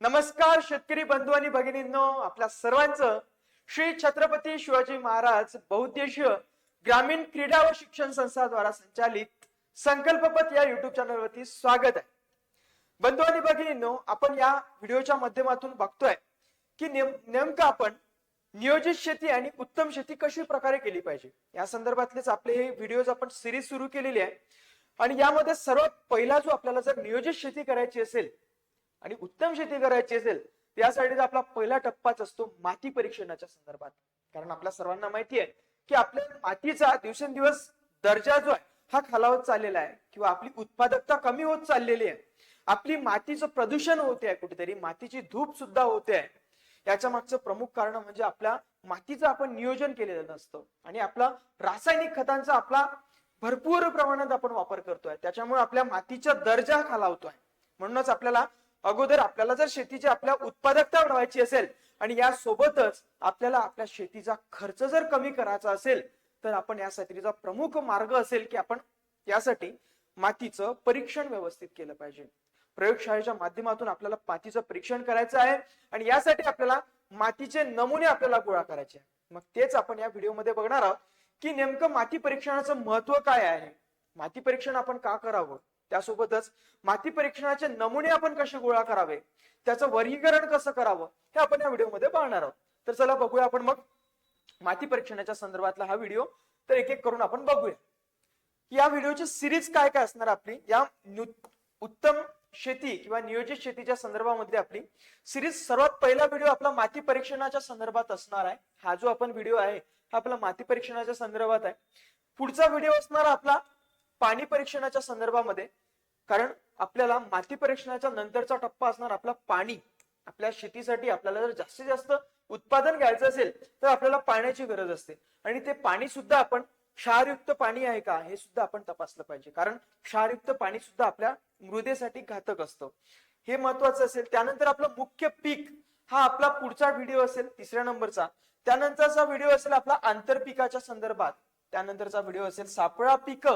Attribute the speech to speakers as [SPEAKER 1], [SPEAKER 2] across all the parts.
[SPEAKER 1] नमस्कार शेतकरी बंधू आणि भगिनींनो आपल्या सर्वांचं. श्री छत्रपती शिवाजी महाराज बहुद्देशीय ग्रामीण क्रीडा व शिक्षण संस्था द्वारा संचालित संकल्पपथ या युट्यूब चॅनलवरती स्वागत आहे. बंधू आणि भगिनींनो आपण या व्हिडिओच्या माध्यमातून बघतोय की नेम नेमकं आपण नियोजित शेती आणि उत्तम शेती कशी प्रकारे केली पाहिजे? या संदर्भातलेच आपले हे व्हिडिओज आपण सिरीज सुरू केलेली आहे. आणि यामध्ये सर्वात पहिला जो आपल्याला जर नियोजित शेती करायची असेल आणि उत्तम शेती करायची असेल त्यासाठी आपला पहिला टप्पाच असतो माती परीक्षणाच्या संदर्भात. कारण आपल्या सर्वांना माहिती आहे की आपल्या मातीचा दिवसेंदिवस दर्जा जो आहे हा खालावत चाललेला आहे किंवा आपली उत्पादकता कमी होत चाललेली आहे. आपली मातीचं प्रदूषण होते आहे कुठेतरी मातीची धूप सुद्धा होते आहे याच्या मागचं प्रमुख कारण म्हणजे आपल्या मातीचं आपण नियोजन केलेलं नसतं. आणि आपला रासायनिक खतांचा आपला भरपूर प्रमाणात आपण वापर करतोय. त्याच्यामुळे आपल्या मातीचा दर्जा खालावतोय. म्हणूनच आपल्याला अगोदर आपल्याला जर शेतीची आपल्या उत्पादकता वाढवायची असेल आणि या सोबतच आपल्याला आपल्या शेतीचा खर्च जर कमी करायचा असेल तर आपण यासाठीचा प्रमुख मार्ग असेल की आपण यासाठी मातीचं परीक्षण व्यवस्थित केलं पाहिजे. प्रयोगशाळेच्या माध्यमातून आपल्याला मातीचं परीक्षण करायचं आहे आणि यासाठी आपल्याला मातीचे नमुने आपल्याला गोळा करायचे आहे. मग तेच आपण या व्हिडिओमध्ये बघणार आहोत की नेमकं माती परीक्षणाचं महत्त्व काय आहे? माती परीक्षण आपण का करावं? त्यासोबतच माती परीक्षणाचे नमुने आपण कसे गोळा करावे? त्याचं वर्गीकरण कसं करावं? हे आपण या व्हिडिओमध्ये पाहणार आहोत. तर चला बघूया आपण मग माती परीक्षणाच्या संदर्भातला हा व्हिडिओ. तर एक एक करून आपण बघूया. या व्हिडिओची सिरीज काय काय असणार आपली? या उत्तम शेती किंवा नियोजित शेतीच्या संदर्भामध्ये आपली सिरीज सर्वात पहिला व्हिडिओ आपला माती परीक्षणाच्या संदर्भात असणार आहे. हा जो आपण व्हिडिओ आहे हा आपला माती परीक्षणाच्या संदर्भात आहे. पुढचा व्हिडिओ असणार आपला पाणी परीक्षणाच्या संदर्भामध्ये. कारण आपल्याला माती परीक्षणाच्या नंतरचा टप्पा असणार आपला पाणी. आपल्या शेतीसाठी आपल्याला जर जास्तीत जास्त उत्पादन घ्यायचं असेल तर आपल्याला पाण्याची गरज असते. आणि ते पाणी सुद्धा आपण क्षारयुक्त पाणी आहे का हे सुद्धा आपण तपासलं पाहिजे. कारण क्षारयुक्त पाणी सुद्धा आपल्या मृदेसाठी घातक असतं. हे महत्वाचं असेल. त्यानंतर आपलं मुख्य पीक हा आपला पुढचा व्हिडिओ असेल तिसऱ्या नंबरचा. त्यानंतरचा व्हिडिओ असेल आपला आंतरपिकाच्या संदर्भात. त्यानंतरचा व्हिडिओ असेल सापळा पीक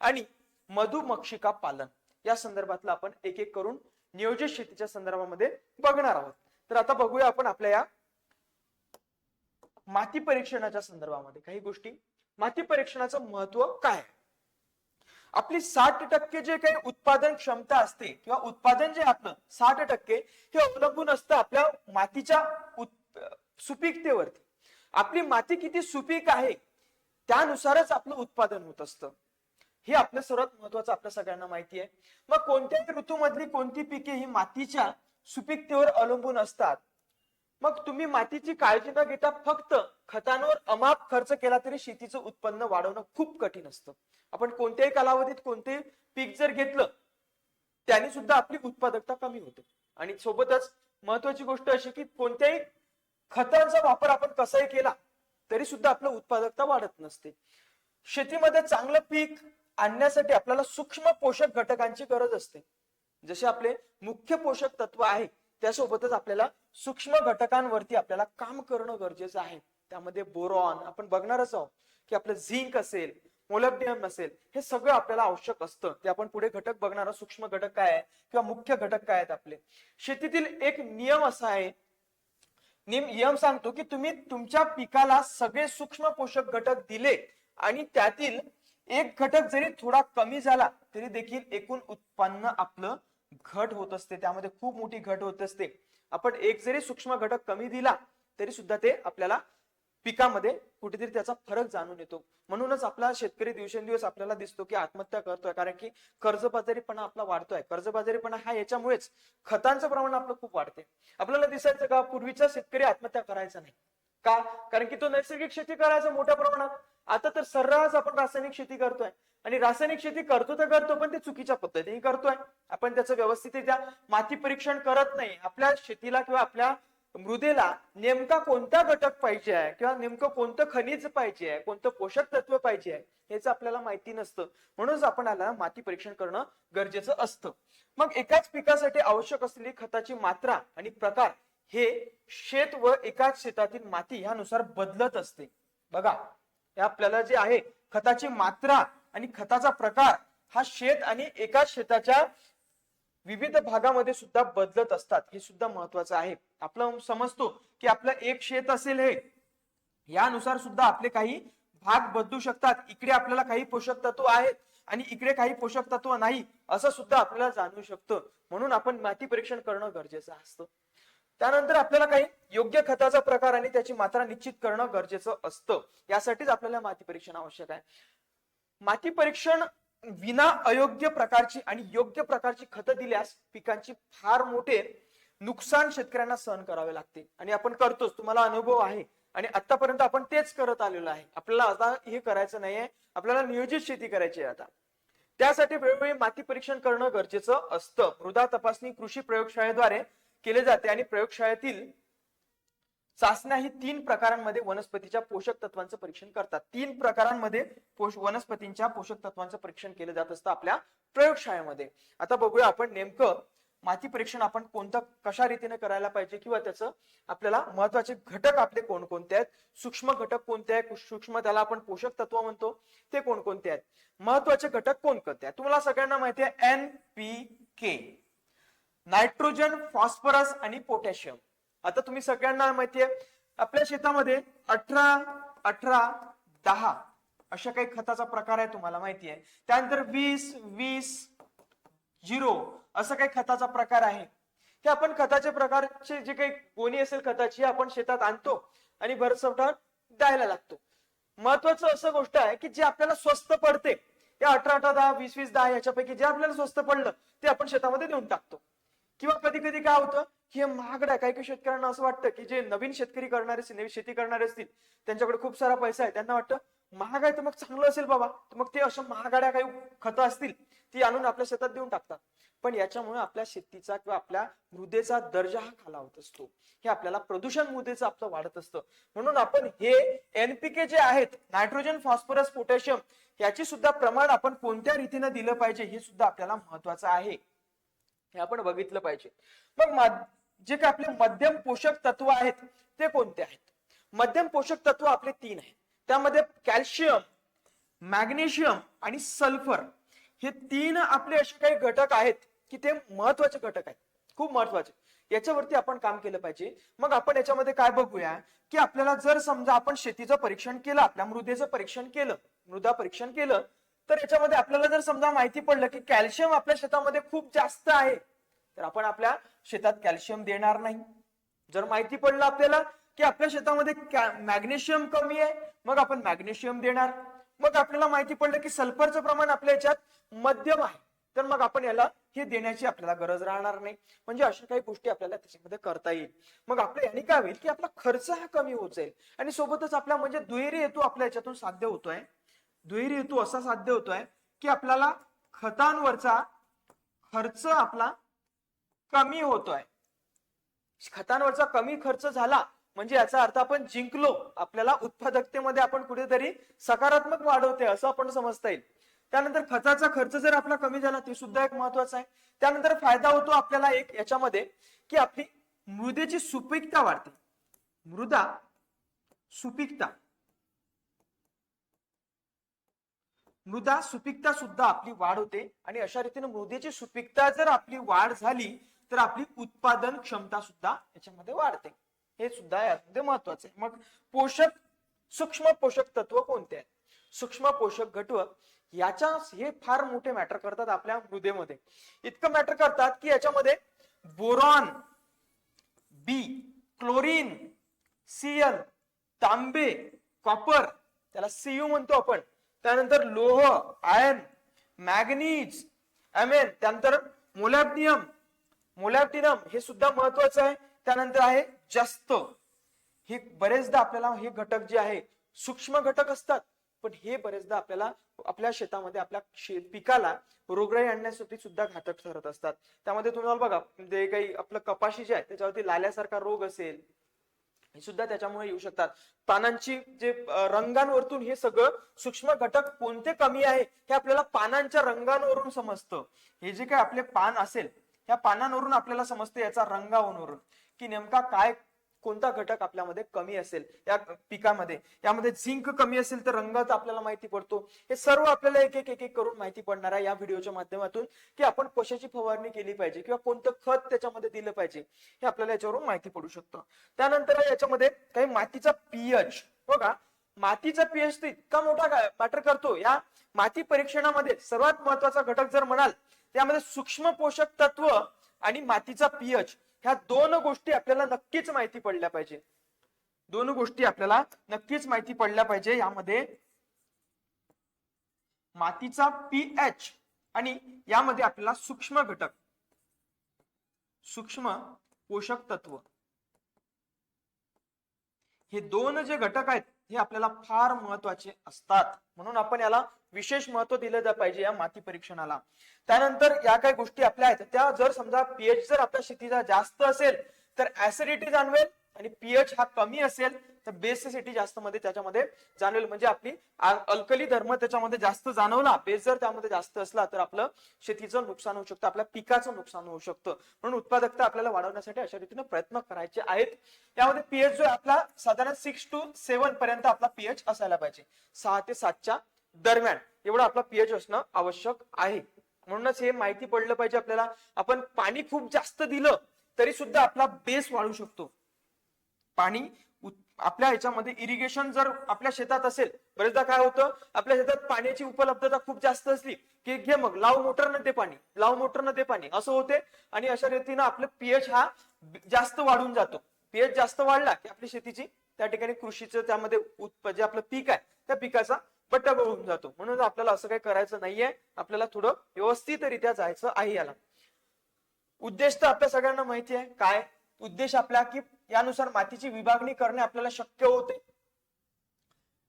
[SPEAKER 1] आणि मधुमक्षिका पालन. या संदर्भातला आपण एक एक करून नियोजित शेतीच्या संदर्भामध्ये बघणार आहोत. तर आता बघूया आपण आपल्या या माती परीक्षणाच्या संदर्भामध्ये काही गोष्टी. माती परीक्षणाचं महत्त्व काय? आहे? आपली साठ टक्के जे काही उत्पादन क्षमता असते किंवा उत्पादन जे आपलं साठ टक्के हे अवलंबून असतं आपल्या मातीच्या उत- सुपीकतेवरती. आपली माती किती सुपीक आहे त्यानुसारच आपलं उत्पादन होत असतं. हे आपलं सर्वात महत्वाचं आपल्या सगळ्यांना माहिती आहे. मग कोणत्याही ऋतूमधली कोणती पिके ही मातीच्या सुपीकतेवर अवलंबून असतात? मग तुम्ही मातीची काळजी न घेता फक्त खतांवर अमाप खर्च केला तरी शेतीचं उत्पन्न वाढवणं खूप कठीण असतं. आपण कोणत्याही कालावधीत कोणतेही पीक जर घेतलं त्याने सुद्धा आपली उत्पादकता कमी होते. आणि सोबतच महत्वाची गोष्ट अशी की कोणत्याही खतांचा वापर आपण कसाही केला तरी सुद्धा आपलं उत्पादकता वाढत नसते. शेतीमध्ये चांगलं पीक आणण्यासाठी आपल्याला सूक्ष्म पोषक घटकांची गरज असते. जसे आपले मुख्य पोषक तत्व आहे त्यासोबतच आपल्याला सूक्ष्म घटकांवरती आपल्याला काम करणं गरजेचं आहे. त्यामध्ये बोरॉन आपण बघणारच आहोत की आपलं झिंक असेल मोलॅब्डियम असेल हे सगळं आपल्याला आवश्यक असतं. ते आपण पुढे घटक बघणार आहोत सूक्ष्म घटक काय आहे किंवा मुख्य घटक काय आहेत आपले. शेतीतील एक नियम असा आहे नियम नियम सांगतो की तुम्ही तुमच्या पिकाला सगळे सूक्ष्म पोषक घटक दिले आणि त्यातील एक घटक जरी थोडा कमी झाला तरी देखील एकूण उत्पन्न आपलं घट होत असते. त्यामध्ये खूप मोठी घट होत असते. आपण एक जरी सूक्ष्म घटक कमी दिला तरी सुद्धा ते आपल्याला पिकामध्ये कुठेतरी त्याचा फरक जाणून येतो. म्हणूनच आपला शेतकरी दिवसेंदिवस आपल्याला दिसतो की आत्महत्या करतोय कारण की कर्जबाजारीपणा आपला वाढतोय. कर्जबाजारीपणा हा याच्यामुळेच खतांचं प्रमाण आपलं खूप वाढते. आपल्याला दिसायचं का पूर्वीचा शेतकरी आत्महत्या करायचा नाही. का? कारण की तो नैसर्गिक शेती करायचा मोठ्या प्रमाणात. आता तर सर्रास आपण रासायनिक शेती करतोय. आणि रासायनिक शेती करतो तर करतो पण ते चुकीच्या पद्धतीने करतोय. आपण त्याचं व्यवस्थितरित्या माती परीक्षण करत नाही. आपल्या शेतीला किंवा आपल्या मृदेला नेमका कोणता घटक पाहिजे आहे? किंवा नेमकं कोणतं खनिज पाहिजे आहे? कोणतं पोषक तत्व पाहिजे आहे? हेच आपल्याला माहिती नसतं. म्हणूनच आपण आला माती परीक्षण करणं गरजेचं असतं. मग एकाच पिकासाठी आवश्यक असलेली खताची मात्रा आणि प्रकार हे शेत व एकाच शेतातील माती ह्यानुसार बदलत असते. बघा हे आपल्याला जे आहे खताची मात्रा आणि खताचा प्रकार हा शेत आणि एकाच शेताच्या विविध भागामध्ये सुद्धा बदलत असतात. हे सुद्धा महत्वाचं आहे. आपलं समजतो की आपलं एक शेत असेल हे यानुसार सुद्धा आपले काही भाग बदलू शकतात. इकडे आपल्याला काही पोषक तत्व आहेत आणि इकडे काही पोषक तत्व नाही असं सुद्धा आपल्याला जाणवू शकतं. म्हणून आपण माती परीक्षण करणं गरजेचं असतं. त्यानंतर आपल्याला काही योग्य खताचा प्रकार आणि त्याची मात्रा निश्चित करणं गरजेचं असतं. यासाठीच आपल्याला माती परीक्षण आवश्यक आहे. माती परीक्षण विना अयोग्य प्रकारची आणि योग्य प्रकारची खतं दिल्यास पिकांची फार मोठे नुकसान शेतकऱ्यांना सहन करावे लागते. आणि आपण करतोच. तुम्हाला अनुभव आहे. आणि आतापर्यंत आपण तेच करत आलेलो आहे. आपल्याला आता हे करायचं नाहीये. आपल्याला नियोजित शेती करायची आहे आता. त्यासाठी वेळोवेळी माती परीक्षण करणं गरजेचं असतं. मृदा तपासणी कृषी प्रयोगशाळेद्वारे केले जाते आणि प्रयोगशाळेतील चाचण्या ही तीन प्रकारांमध्ये वनस्पतीच्या पोषक तत्वांचं परीक्षण करतात. तीन प्रकारांमध्ये वनस्पतींच्या पोषक तत्वांचं परीक्षण केलं जात असतं आपल्या प्रयोगशाळेमध्ये. आता बघूया आपण नेमकं माती परीक्षण आपण कोणतं कशा रीतीने करायला पाहिजे किंवा त्याचं आपल्याला महत्त्वाचे घटक आपले कोणकोणते आहेत? सूक्ष्म घटक कोणते आहेत? सूक्ष्म त्याला आपण पोषक तत्व म्हणतो. ते कोणकोणते आहेत? महत्त्वाचे घटक कोणकोणते आहेत? तुम्हाला सगळ्यांना माहिती आहे N P K nitrogen phosphorus आणि पोटॅशियम. आता तुम्ही सगळ्यांना माहितीये आपल्या शेतामध्ये अठरा अठरा दहा अशा काही खताचा प्रकार आहे तुम्हाला माहिती आहे. त्यानंतर वीस वीस झिरो असा काही खताचा प्रकार आहे. ते आपण खताच्या प्रकारचे जे काही गोणी असेल खताची आपण शेतात आणतो आणि भरसवटा द्यायला लागतो. महत्वाचं असं गोष्ट आहे की जे आपल्याला स्वस्त पडते त्या अठरा अठरा दहा वीस वीस दहा याच्यापैकी जे आपल्याला स्वस्त पडलं ते आपण शेतामध्ये देऊन टाकतो. किंवा कधी कधी काय होतं की हे महागड आहे काही काही शेतकऱ्यांना असं वाटतं की जे नवीन शेतकरी करणारे असतील, नवीन शेती करणारे असतील त्यांच्याकडे खूप सारा पैसा आहे. त्यांना वाटतं महाग आहे तर मग चांगलं असेल बाबा. तर मग ते अशा महागाड्या काही खतं असतील ती आणून आपल्या शेतात देऊन टाकतात. पण याच्यामुळे आपल्या शेतीचा किंवा आपल्या मृदेचा दर्जा हा खालावत असतो. हे आपल्याला प्रदूषण मृदेचं आपलं वाढत असतं. म्हणून आपण हे एनपीके जे आहेत नायट्रोजन फॉस्फरस पोटॅशियम याची सुद्धा प्रमाण आपण कोणत्या रीतीने दिलं पाहिजे हे सुद्धा आपल्याला महत्वाचं आहे. हे आपण बघितलं पाहिजे. मग जे काही आपले मध्यम पोषक तत्व आहेत ते कोणते आहेत? मध्यम पोषक तत्व आपले तीन आहेत. त्यामध्ये कॅल्शियम मॅग्नेशियम आणि सल्फर हे तीन आपले असे काही घटक आहेत की ते महत्त्वाचे घटक आहेत. खूप महत्त्वाचे याच्यावरती आपण काम केलं पाहिजे. मग आपण याच्यामध्ये काय बघूया की आपल्याला जर समजा आपण शेतीचं परीक्षण केलं आपल्या मृदेचं परीक्षण केलं मृदा परीक्षण केलं तर याच्यामध्ये आपल्याला जर समजा माहिती पडलं की कॅल्शियम आपल्या शेतामध्ये खूप जास्त आहे तर आपण आपल्या शेतात कॅल्शियम देणार नाही. जर माहिती पडलं आपल्याला की आपल्या शेतामध्ये मॅग्नेशियम कमी आहे मग आपण मॅग्नेशियम देणार. मग आपल्याला माहिती पडलं की सल्फरचं प्रमाण आपल्या याच्यात मध्यम आहे तर मग आपण याला हे देण्याची आपल्याला गरज राहणार नाही. म्हणजे अशा काही गोष्टी आपल्याला त्याच्यामध्ये करता येईल. मग आपल्या याने काय होईल की आपला खर्च हा कमी होत जाईल. आणि सोबतच आपला म्हणजे दुहेरी हेतू आपल्या याच्यातून साध्य होतोय. दुहेरी हेतू असा साध्य होतोय की आपल्याला खतांवरचा खर्च आपला कमी होतोय. खतांवरचा कमी खर्च झाला म्हणजे याचा अर्थ आपण जिंकलो. आपल्याला उत्पादकतेमध्ये आपण कुठेतरी सकारात्मक वाढवते असं आपण समजता येईल. त्यानंतर खताचा खर्च जर आपला कमी झाला ते सुद्धा एक महत्वाचं आहे. त्यानंतर फायदा होतो आपल्याला एक याच्यामध्ये की आपली मृदेची सुपीकता वाढते. मृदा सुपीकता. मृदा सुपीकता सुद्धा आपली वाढ होते. आणि अशा रीतीने मृदेची सुपीकता जर आपली वाढ झाली तर आपली उत्पादन क्षमता सुद्धा याच्यामध्ये वाढते. हे सुद्धा यामध्ये महत्वाचं आहे. मग पोषक सूक्ष्म पोषक तत्व कोणते आहेत? सूक्ष्म पोषक घटक याच्या हे फार मोठे मॅटर करतात आपल्या मृदेमध्ये. इतकं मॅटर करतात की याच्यामध्ये बोरॉन बी क्लोरीन सीएल तांबे कॉपर त्याला सीयू म्हणतो आपण. त्यानंतर लोह आयर्न मॅग्नीज एमेन त्यानंतर मोलॅप्टियम मोलॅप्टिनम हे सुद्धा महत्वाचं आहे. त्यानंतर आहे जास्त. हे बरेचदा आपल्याला हे घटक जे आहे सूक्ष्म घटक असतात पण हे बरेचदा आपल्याला आपल्या शेतामध्ये आपल्या शेत पिकाला रोगराई आणण्यासाठी सुद्धा घातक ठरत असतात. त्यामध्ये तुम्हाला बघा जे काही आपलं कपाशी जे आहे त्याच्यावरती लाल्यासारखा रोग असेल हे सुद्धा त्याच्यामुळे येऊ शकतात. पानांची जे रंगांवरतून हे सगळं सूक्ष्म घटक कोणते कमी आहे हे आपल्याला पानांच्या रंगांवरून समजतं. हे जे काही आपले पान असेल ह्या पानांवरून आपल्याला समजतं याचा रंगावरून. की नेमका काय कोणता घटक आपल्यामध्ये कमी असेल या पिकामध्ये? यामध्ये झिंक कमी असेल तर रंगाचा आपल्याला माहिती पडतो. हे सर्व आपल्याला एक एक एक एक करून माहिती पडणार आहे या व्हिडिओच्या माध्यमातून की आपण कशाची फवारणी केली पाहिजे किंवा कोणतं खत त्याच्यामध्ये दिलं पाहिजे हे आपल्याला याच्यावरून माहिती पडू शकतं. त्यानंतर याच्यामध्ये काही मातीचा पीएच बघा मातीचा पीएच तर इतका मोठा मॅटर करतो. या माती परीक्षणामध्ये सर्वात महत्त्वाचा घटक जर म्हणाल त्यामध्ये सूक्ष्म पोषक तत्व आणि मातीचा पीएच ह्या दोन गोष्टी आपल्याला नक्कीच माहिती पडल्या पाहिजे. दोन गोष्टी आपल्याला नक्कीच माहिती पडल्या पाहिजे. यामध्ये मातीचा पीएच आणि यामध्ये आपल्याला सूक्ष्म घटक. सूक्ष्म पोषक तत्व. हे दोन जे घटक आहेत हे आपल्याला फार महत्त्वाचे असतात. म्हणून आपण याला विशेष महत्त्व दिलं जा पाहिजे या माती परीक्षणाला. त्यानंतर या काही गोष्टी आपल्या आहेत. त्या जर समजा पीएच जर आपल्या शेतीचा जास्त असेल तर ऍसिडिटी जाणवेल आणि पीएच हा कमी असेल तर बेसिसिटी जास्त मध्ये त्याच्यामध्ये जाणवेल. म्हणजे आपली अल्कली धर्म त्याच्यामध्ये जास्त जाणवला. बेस जर त्यामध्ये जास्त असला तर आपलं शेतीचं नुकसान होऊ शकतं. आपल्या पिकाचं नुकसान होऊ शकतं. म्हणून उत्पादकता आपल्याला वाढवण्यासाठी अशा रीतीने प्रयत्न करायचे आहेत. यामध्ये पीएच जो आपला साधारण सिक्स टू सेव्हन पर्यंत आपला पीएच असायला पाहिजे. सहा ते सातच्या दरम्यान एवढं आपला पीएच असणं आवश्यक आहे. म्हणूनच हे माहिती पडलं पाहिजे आपल्याला. आपण पाणी खूप जास्त दिलं तरी सुद्धा आपला बेस वाढू शकतो. पाणी आपल्या ह्याच्यामध्ये इरिगेशन जर आपल्या शेतात असेल बरेचदा काय होतं आपल्या शेतात पाण्याची उपलब्धता खूप जास्त असली की घे मग लाव मोटर न दे पाणी लाव मोटर न दे पाणी असं होते. आणि अशा रीतीनं आपलं पीएच हा जास्त वाढून जातो. पीएच जास्त वाढला की आपली शेतीची त्या ठिकाणी कृषीचं त्यामध्ये उत्प- जे आपलं पीक आहे त्या पिकाचा बट्टा होऊन जातो. म्हणून आपल्याला असं काही करायचं नाहीये. आपल्याला थोडं व्यवस्थितरित्या जायचं आहे याला. उद्देश तर आपल्या सगळ्यांना माहिती आहे. काय? उद्देश आपला की यानुसार मातीची विभागणी करणे आपल्याला शक्य होते.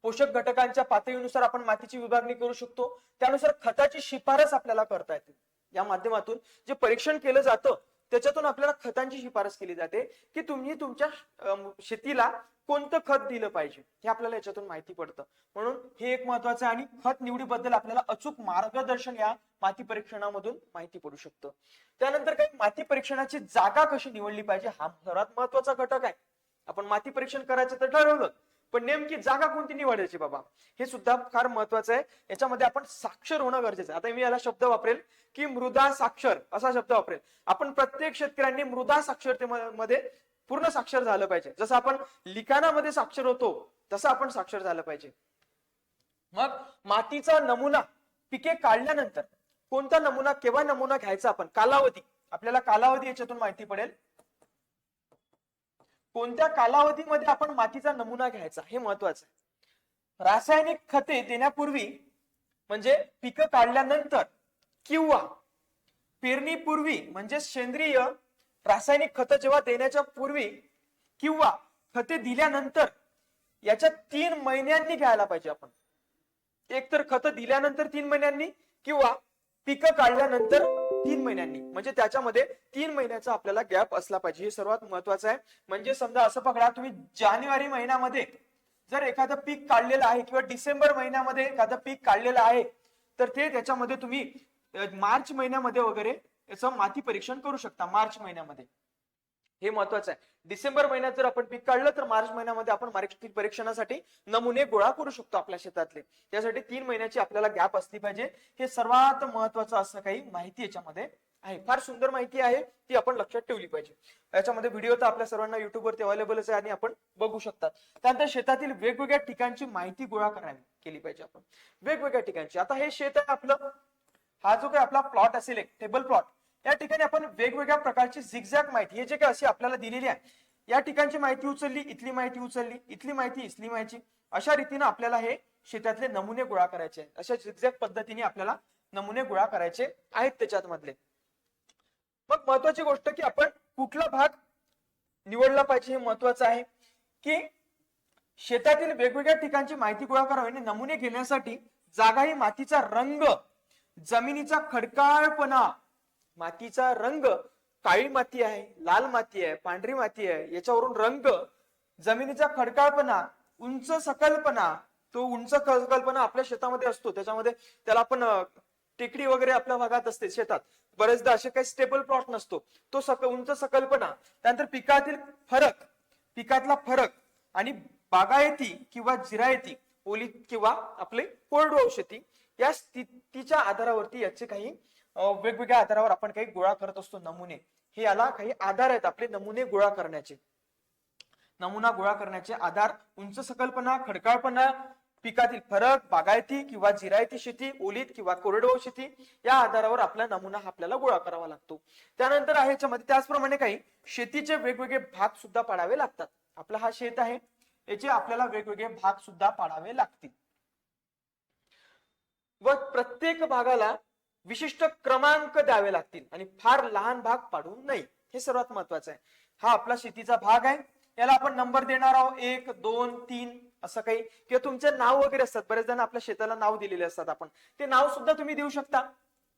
[SPEAKER 1] पोषक घटकांच्या पातळीनुसार आपण मातीची विभागणी करू शकतो. त्यानुसार खताची शिफारस आपल्याला करता येते. या माध्यमातून जे परीक्षण केलं जातं त्याच्यातून आपल्याला खतांची शिफारस केली जाते की तुम्ही तुमच्या शेतीला कोणतं खत दिलं पाहिजे हे आपल्याला याच्यातून माहिती पडतं. म्हणून हे एक महत्वाचं आहे आणि खत निवडीबद्दल आपल्याला अचूक मार्गदर्शन या माती परीक्षणामधून माहिती पडू शकतं. त्यानंतर काही माती परीक्षणाची जागा कशी निवडली पाहिजे हा सर्वात महत्त्वाचा घटक आहे. आपण माती परीक्षण करायचं तर ठरवलं पण नेमकी जागा कोणती निवडायची बाबा? हे सुद्धा फार महत्वाचं आहे. याच्यामध्ये आपण साक्षर होणं गरजेचं आहे. आता मी याला शब्द वापरेल की मृदा साक्षर असा शब्द वापरेल. आपण प्रत्येक शेतकऱ्यांनी मृदा साक्षरतेमध्ये पूर्ण साक्षर झालं पाहिजे. जसं आपण लिखाणामध्ये साक्षर होतो तसं आपण साक्षर झालं पाहिजे. मग मातीचा नमुना पिके काढल्यानंतर कोणता नमुना केव्हा नमुना घ्यायचा आपण? कालावधी. आपल्याला कालावधी याच्यातून माहिती पडेल. कोणत्या कालावधीमध्ये आपण मातीचा नमुना घ्यायचा हे महत्वाचं आहे. रासायनिक खते देण्यापूर्वी म्हणजे पिकं काढल्यानंतर किंवा पेरणीपूर्वी म्हणजे सेंद्रिय रासायनिक खत जेव्हा देण्याच्या पूर्वी किंवा खते दिल्यानंतर याच्या तीन महिन्यांनी घ्यायला पाहिजे आपण. एक तर खत दिल्यानंतर तीन महिन्यांनी किंवा पिकं काढल्यानंतर तीन महिन्यांनी. म्हणजे त्याच्यामध्ये तीन महिन्याचा आपल्याला गॅप असला पाहिजे. हे सर्वात महत्वाचं आहे. म्हणजे समजा असं पकडा तुम्ही जानेवारी महिन्यामध्ये जर एखादं पीक काढलेलं आहे किंवा डिसेंबर महिन्यामध्ये एखादं पीक काढलेलं आहे तर ते त्याच्यामध्ये तुम्ही मार्च महिन्यामध्ये वगैरे याचं माती परीक्षण करू शकता मार्च महिन्यामध्ये. हे महत्वाचं आहे. डिसेंबर महिन्यात जर आपण पीक काढलं तर मार्च महिन्यामध्ये आपण माती परीक्षणासाठी नमुने गोळा करू शकतो आपल्या शेतातले. त्यासाठी तीन महिन्याची आपल्याला गॅप असली पाहिजे. हे सर्वात महत्वाचं असं काही माहिती याच्यामध्ये आहे. फार सुंदर माहिती आहे ती आपण लक्षात ठेवली पाहिजे. याच्यामध्ये व्हिडिओ तर आपल्या सर्वांना युट्यूबवरती अवेलेबलच आहे आणि आपण बघू शकतात. त्यानंतर शेतातील वेगवेगळ्या ठिकाणची माहिती गोळा करावी केली पाहिजे आपण. वेगवेगळ्या ठिकाणची. आता हे शेत आहे आपलं हा जो काही आपला प्लॉट असेल एक टेबल प्लॉट या ठिकाणी आपण वेगवेगळ्या प्रकारची झिगझॅग माहिती हे जे काही अशी आपल्याला दिलेली आहे या ठिकाणची माहिती उचलली इथली माहिती उचलली इथली माहिती इथली माहिती अशा रीतीने आपल्याला हे शेतातले नमुने गोळा करायचे आहेत. अशा झिगझॅग पद्धतीने आपल्याला नमुने गोळा करायचे आहेत त्याच्यात मधले मग महत्वाची गोष्ट की आपण कुठला भाग निवडला पाहिजे हे महत्वाचं आहे की शेतातील वेगवेगळ्या ठिकाणची माहिती गोळा करावी आणि नमुने घेण्यासाठी जागा ही मातीचा रंग जमिनीचा खडकाळपणा मातीचा रंग काळी माती आहे लाल माती आहे पांढरी माती आहे याच्यावरून रंग जमिनीचा खडकाळपणा उंच सकल्पना तो उंच सकल्पना आपल्या शेतामध्ये असतो. त्याच्यामध्ये त्याला आपण टेकडी वगैरे आपल्या भागात असते शेतात. बरेचदा असे काही स्टेबल प्लॉट नसतो. तो सक उंच सकल्पना त्यानंतर पिकातील फरक पिकातला फरक आणि बागायती किंवा जिरायती ओली किंवा आपले कोरडवाहू शेती या स्थितीच्या आधारावरती याचे काही वेगवेगळ्या आधारावर आपण काही गोळा करत असतो नमुने. हे याला काही आधार आहेत आपले नमुने गोळा करण्याचे. नमुना गोळा करण्याचे आधार उंच सकल्पना खडकाळपणा पिकातील फरक बागायती किंवा जिरायती शेती ओलीत किंवा कोरडवाहू शेती या आधारावर आपला नमुना हा आपल्याला गोळा करावा लागतो. त्यानंतर आहे याच्यामध्ये त्याचप्रमाणे काही शेतीचे वेगवेगळे भाग सुद्धा पाडावे लागतात. आपला हा शेत आहे याचे आपल्याला वेगवेगळे भाग सुद्धा पाडावे लागतील. व प्रत्येक भागाला विशिष्ट क्रमांक द्यावे लागतील आणि फार लहान भाग पाडू नये. हे सर्वात महत्वाचं आहे. हा आपला शेतीचा भाग आहे. याला आपण नंबर देणार आहोत. एक दोन तीन असं काही. किंवा तुमचे नाव वगैरे असतात. बरेच जण आपल्या शेताला नाव दिलेले असतात आपण. ते नाव सुद्धा तुम्ही देऊ शकता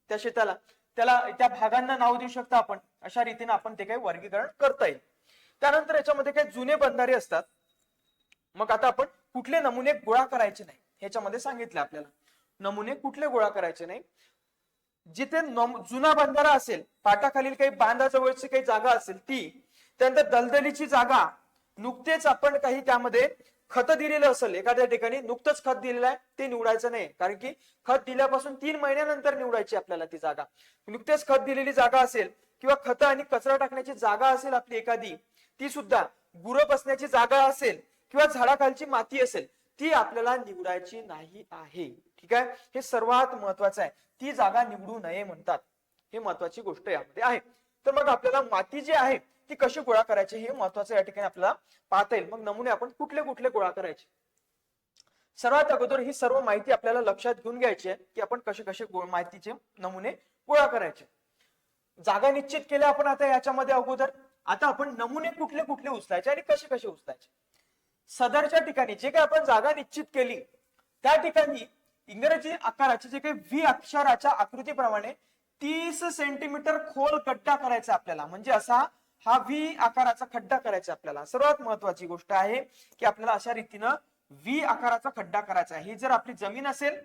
[SPEAKER 1] त्या शेताला. त्याला त्या भागांना नाव देऊ शकता आपण. अशा रीतीने आपण ते काही वर्गीकरण करता येईल. त्यानंतर याच्यामध्ये काही जुने बंधारे असतात. मग आता आपण कुठले नमुने गोळा करायचे नाही ह्याच्यामध्ये सांगितलं आपल्याला. नमुने कुठले गोळा करायचे नाही? जिथे जुना बंधारा असेल पाटाखालील काही बांधाजवळची काही जागा असेल ती त्यानंतर दलदलीची जागा नुकतेच आपण काही त्यामध्ये खत दिलेलं असेल. एखाद्या ठिकाणी नुकतंच खत दिलेलं आहे ते निवडायचं नाही. कारण की खत दिल्यापासून तीन महिन्यानंतर निवडायची आपल्याला ती जागा. नुकतेच खत दिलेली जागा असेल किंवा खत आणि कचरा टाकण्याची जागा असेल आपली एखादी ती सुद्धा गुरं बसण्याची जागा असेल किंवा झाडाखालची माती असेल ती आपल्याला निवडायची नाही आहे. ठीक आहे? हे सर्वात महत्वाचं आहे. ती जागा निवडू नये म्हणतात. हे महत्वाची गोष्ट यामध्ये आहे. तर मग आपल्याला माती जी आहे ती कशी गोळा करायची? हे महत्वाचं या ठिकाणी आपल्याला पाहता येईल. मग नमुने आपण कुठले कुठले गोळा करायचे? सर्वात अगोदर ही सर्व माहिती आपल्याला लक्षात घेऊन घ्यायची आहे की आपण कसे कसे माहितीचे नमुने गोळा करायचे. जागा निश्चित केल्या आपण आता याच्यामध्ये अगोदर. आता आपण नमुने कुठले कुठले उचलायचे आणि कसे कसे उचलायचे? सदरच्या ठिकाणी जे काही आपण जागा निश्चित केली त्या ठिकाणी इंग्रजी आकाराचे जे काही व्ही अक्षराच्या आकृतीप्रमाणे तीस सेंटीमीटर खोल खड्डा करायचा आपल्याला. म्हणजे असा हा व्ही आकाराचा खड्डा करायचा आपल्याला. सर्वात महत्वाची गोष्ट आहे की आपल्याला अशा रीतीनं व्ही आकाराचा खड्डा करायचा आहे. ही जर आपली जमीन असेल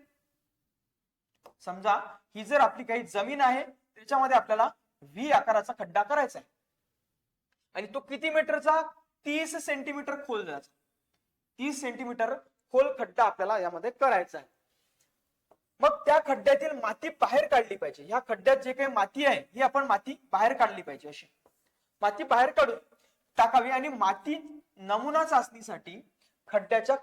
[SPEAKER 1] समजा ही जर आपली काही जमीन आहे त्याच्यामध्ये आपल्याला व्ही आकाराचा खड्डा करायचा आहे. आणि तो किती मीटरचा? तीस सेंटीमीटर खोल जायचा. तीस सेंटीमीटर खोल खड्डा आपल्याला यामध्ये करायचा आहे. मग त्या खड्ड्यातील माती बाहेर काढली पाहिजे. ह्या खड्ड्यात जे काही माती आहे ही आपण माती बाहेर काढली पाहिजे अशी. माती बाहेर काढून टाकावी आणि माती नमुना चाचणीसाठी खड्ड्याच्या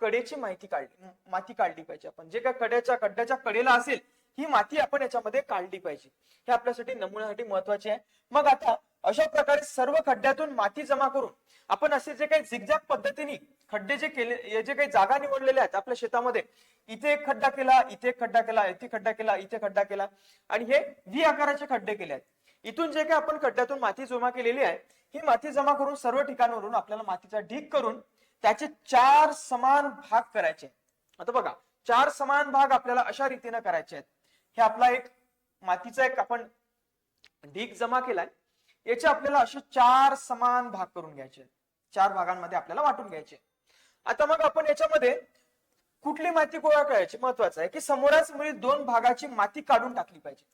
[SPEAKER 1] कडेची माहिती काढली माती काढली पाहिजे आपण. जे काय कड्याच्या खड्ड्याच्या कडेला असेल ही माती आपण याच्यामध्ये काढली पाहिजे. हे आपल्यासाठी नमुन्यासाठी महत्त्वाचे आहे. मग आता अशा प्रकारे सर्व खड्ड्यातून माती जमा करून आपण असे जे काही झिगझॅग पद्धतीने खड्डे जे केले हे जे काही जागा निवडलेल्या आहेत आपल्या शेतामध्ये इथे एक खड्डा केला इथे एक खड्डा केला इथे खड्डा केला इथे खड्डा केला. आणि हे व्ही आकाराचे खड्डे केले आहेत. इथून जे काही आपण खड्ड्यातून माती जमा केलेली आहे ही माती जमा करून सर्व ठिकाणावरून आपल्याला मातीचा ढीक करून त्याचे चार समान भाग करायचे आता बघा चार समान भाग आपल्याला अशा रीतीने करायचे आहेत. हे आपला एक मातीचा एक आपण ढीक जमा केलाय. याचे आपल्याला असे चार समान भाग करून घ्यायचे चार भागांमध्ये आपल्याला वाटून घ्यायचे आता मग आपण याच्यामध्ये कुठली माती गोळा करायची महत्वाचं आहे? की समोरासमोरील दोन भागाची माती काढून टाकली पाहिजे.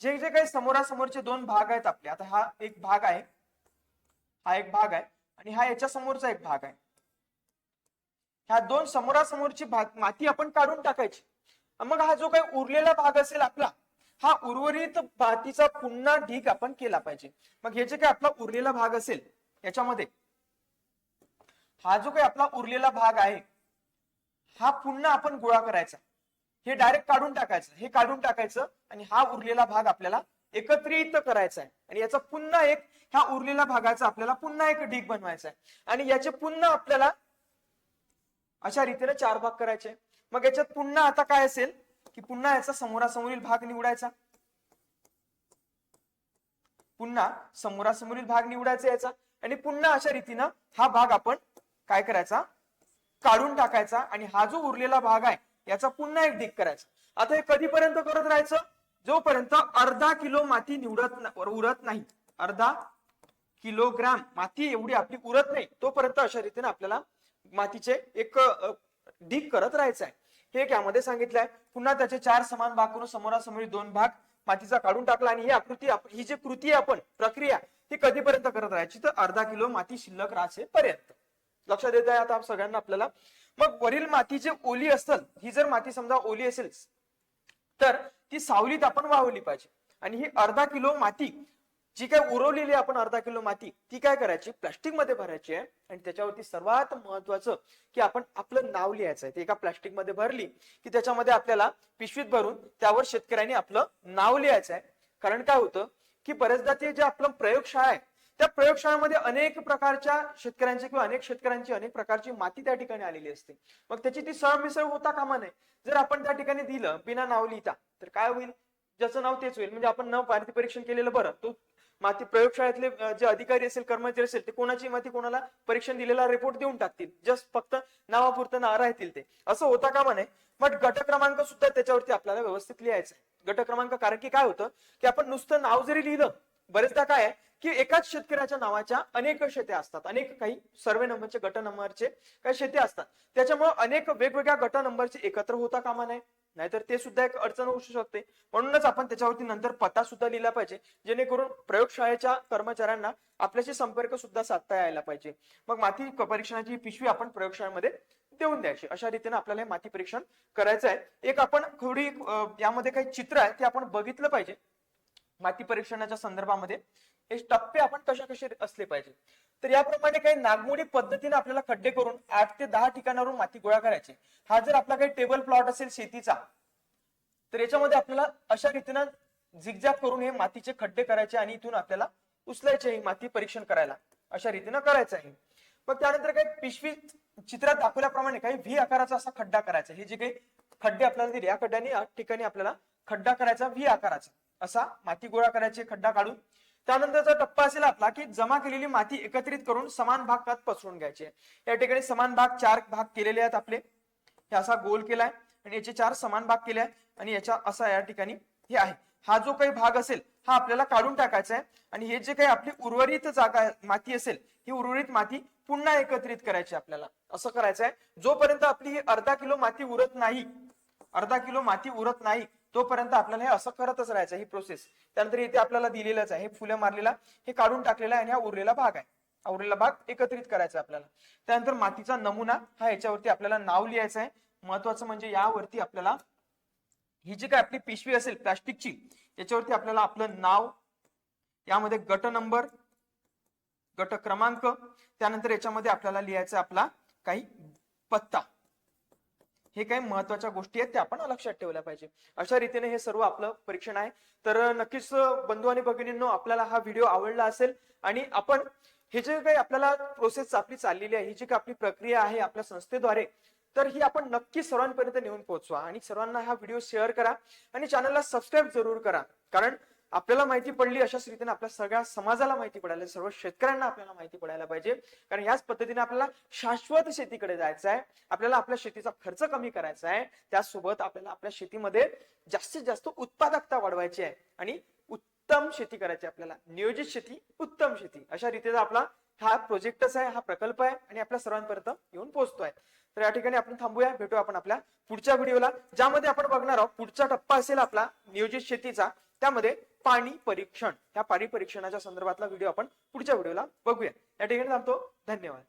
[SPEAKER 1] जे जे काही समोरासमोरचे दोन भाग आहेत आपले आता हा एक भाग आहे हा एक भाग आहे आणि हा याच्या समोरचा एक भाग आहे. ह्या दोन समोरासमोरची भाग माती आपण काढून टाकायची. मग हा जो काही उरलेला भाग असेल आपला हा उर्वरित मातीचा पुन्हा ढीक आपण केला पाहिजे. मग हे जे काही आपला उरलेला भाग असेल याच्यामध्ये हा जो काही आपला उरलेला भाग आहे हा पुन्हा आपण गोळा करायचा. हे डायरेक्ट काढून टाकायचं. हे काढून टाकायचं आणि हा उरलेला भाग आपल्याला एकत्रित करायचा आहे. आणि याचा पुन्हा एक ह्या उरलेल्या भागाचा आपल्याला पुन्हा एक ढीक बनवायचा आहे. आणि याचे पुन्हा आपल्याला अशा रीतीने चार भाग करायचे मग याच्यात पुन्हा आता काय असेल की पुन्हा याचा समोरासमोरील भाग निवडायचा. पुन्हा समोरासमोरील भाग निवडायचा याचा. आणि पुन्हा अशा रीतीनं हा भाग आपण काय करायचा? काढून टाकायचा आणि हा जो उरलेला भाग आहे याचा पुन्हा एक ढीक करायचा. आता हे कधीपर्यंत करत राहायचं? जोपर्यंत अर्धा किलो माती निवडत उरत नाही. अर्धा किलोग्राम माती एवढी आपली उरत नाही तोपर्यंत अशा रीतीने आपल्याला मातीचे एक अ, करत राहायचं आहे हे एक यामध्ये सांगितलंय. पुन्हा त्याचे चार समान भाग करून समोरासमोरी दोन भाग मातीचा काढून टाकला आणि ही आकृती ही जी कृती आहे आपण प्रक्रिया ही कधीपर्यंत करत राहायची? तर अर्धा किलो माती शिल्लक राहायचे पर्यंत लक्षात येत आहे आता सगळ्यांना आपल्याला. मग वरील माती जे ओली असेल ही जर माती समजा ओली असेल तर ती सावलीत आपण वाहवली पाहिजे. आणि ही अर्धा किलो माती जी काय उरवलेली आपण अर्धा किलो माती ती काय करायची? प्लास्टिकमध्ये भरायची आहे. आणि त्याच्यावरती सर्वात महत्वाचं की आपण आपलं नाव लिहायचं आहे. ते एका प्लास्टिकमध्ये भरली की त्याच्यामध्ये आपल्याला पिशवीत भरून त्यावर शेतकऱ्यांनी आपलं नाव लिहायचं आहे. कारण काय होतं की बरेचदा ते जे आपलं प्रयोगशाळा आहे त्या प्रयोगशाळेमध्ये अनेक प्रकारच्या शेतकऱ्यांची किंवा अनेक शेतकऱ्यांची अनेक प्रकारची माती त्या ठिकाणी आलेली असते. मग त्याची ती सरमिसळ होता कामा नये. जर आपण त्या ठिकाणी दिलं बिना नाव लिहिता तर काय होईल? ज्याचं नाव तेच होईल. म्हणजे आपण न माती परीक्षण केलेलं बरं. तो माती प्रयोगशाळेतले जे अधिकारी असेल कर्मचारी असेल ते कोणाची माती कोणाला परीक्षण दिलेला रिपोर्ट देऊन टाकतील? जस्ट फक्त नावापुरतं ना राहतील ते. असं होता कामा नये. बट गट क्रमांक सुद्धा त्याच्यावरती आपल्याला व्यवस्थित लिहायचा गट क्रमांक कारण की काय होतं? की आपण नुसतं नाव जरी लिहिलं बरेचदा काय आहे की एकाच शेतकऱ्याच्या नावाच्या अनेक शेती असतात. अनेक काही सर्वे नंबरचे गट नंबरचे काही शेते असतात. त्याच्यामुळे अनेक वेगवेगळ्या गट नंबरचे एकत्र होता कामा नये. नाहीतर ते सुद्धा एक अडचण होऊ शकते. म्हणूनच आपण त्याच्यावरती नंतर पत्ता सुद्धा लिहिला पाहिजे जेणेकरून प्रयोगशाळेच्या कर्मचाऱ्यांना आपल्याशी संपर्क सुद्धा साधता यायला पाहिजे. मग माती परीक्षणाची पिशवी आपण प्रयोगशाळेमध्ये देऊन द्यायची. अशा रीतीने आपल्याला हे माती परीक्षण करायचं आहे. एक आपण थोडी यामध्ये काही चित्र आहे ते आपण बघितलं पाहिजे. माती परीक्षणाच्या संदर्भामध्ये हे टप्पे आपण कशा कसे असले पाहिजे? तर याप्रमाणे काही नागमोडी पद्धतीने आपल्याला खड्डे करून आठ ते दहा ठिकाणावरून माती गोळा करायचे. हा जर आपला काही टेबल प्लॉट असेल शेतीचा तर याच्यामध्ये आपल्याला अशा रीतीनं झिगझॅग करून हे मातीचे खड्डे करायचे आणि इथून आपल्याला उचलायचे ही माती परीक्षण करायला. अशा रीतीनं करायचं आहे. मग त्यानंतर काही पिशवी चित्रात दाखवल्याप्रमाणे काही व्ही आकाराचा असा खड्डा करायचा हे जे काही खड्डे आपल्याला दिले या खड्ड्याने ठिकाणी आपल्याला खड्डा करायचा व्ही आकाराचा. असा माती गोळा करायचे खड्डा काढून त्यानंतरचा टप्पा असेल आपला की जमा केलेली माती एकत्रित करून समान भागात पसरून घ्यायचे. या ठिकाणी समान भाग चार भाग केलेले आहेत आपले. हे असा गोल केलाय आणि याचे चार समान भाग केले आहेत आणि याच्या असा या ठिकाणी हे आहे. हा जो काही भाग असेल हा आपल्याला काढून टाकायचा आहे आणि हे जे काही आपली उर्वरित जागा माती असेल ही उर्वरित माती पुन्हा एकत्रित करायची आपल्याला. असं करायचं आहे जोपर्यंत आपली ही अर्धा किलो माती उरत नाही अर्धा किलो माती उरत नाही तोपर्यंत आपल्याला हे असं करतच राहायचं ही प्रोसेस त्यानंतर इथे आपल्याला दिलेलंच आहे हे फुलं मारलेला हे काढून टाकलेला आहे आणि हा उरलेला भाग आहे. उरलेला भाग एकत्रित करायचा आहे आपल्याला. त्यानंतर मातीचा नमुना हा याच्यावरती आपल्याला नाव लिहायचं आहे. महत्वाचं म्हणजे यावरती आपल्याला ही जी काय आपली पिशवी असेल प्लास्टिकची याच्यावरती आपल्याला आपलं नाव यामध्ये गट नंबर गट क्रमांक त्यानंतर याच्यामध्ये आपल्याला लिहायचा आपला काही पत्ता. हे काही महत्त्वाच्या गोष्टी आहेत त्या आपण लक्षात ठेवल्या पाहिजे. अशा रीतीने हे सर्व आपलं परीक्षण आहे. तर नक्कीच बंधू आणि भगिनींनो आपल्याला हा व्हिडिओ आवडला असेल आणि आपण हे जे काही आपल्याला प्रोसेस आपली चाललेली आहे ही जी काही आपली प्रक्रिया आहे आपल्या संस्थेद्वारे तर ही आपण नक्की सर्वांपर्यंत नेऊन पोहोचवा. आणि सर्वांना हा व्हिडिओ शेअर करा आणि चॅनलला सबस्क्राईब जरूर करा. कारण आपल्याला माहिती पडली अशाच रीतीने आपल्या सगळ्या समाजाला माहिती पडायला सर्व शेतकऱ्यांना आपल्याला माहिती पडायला पाहिजे. कारण याच पद्धतीने आपल्याला शाश्वत शेतीकडे जायचं आहे. आपल्याला आपल्या शेतीचा खर्च कमी करायचा आहे. त्यासोबत आपल्याला आपल्या शेतीमध्ये जास्तीत जास्त उत्पादकता वाढवायची आहे. आणि उत्तम शेती करायची आपल्याला. नियोजित शेती उत्तम शेती. अशा रीतीचा आपला हा प्रोजेक्टच आहे हा प्रकल्प आहे. आणि आपल्या सर्वांपर्यंत येऊन पोहोचतोय. तर या ठिकाणी आपण थांबूया. भेटू आपण आपल्या पुढच्या व्हिडिओला ज्यामध्ये आपण बघणार आहोत पुढचा टप्पा असेल आपला नियोजित शेतीचा. त्यामध्ये पाणी परीक्षण ह्या पाणी परीक्षणाच्या संदर्भातला व्हिडिओ आपण पुढच्या व्हिडिओला बघूया. या ठिकाणी थांबतो. धन्यवाद.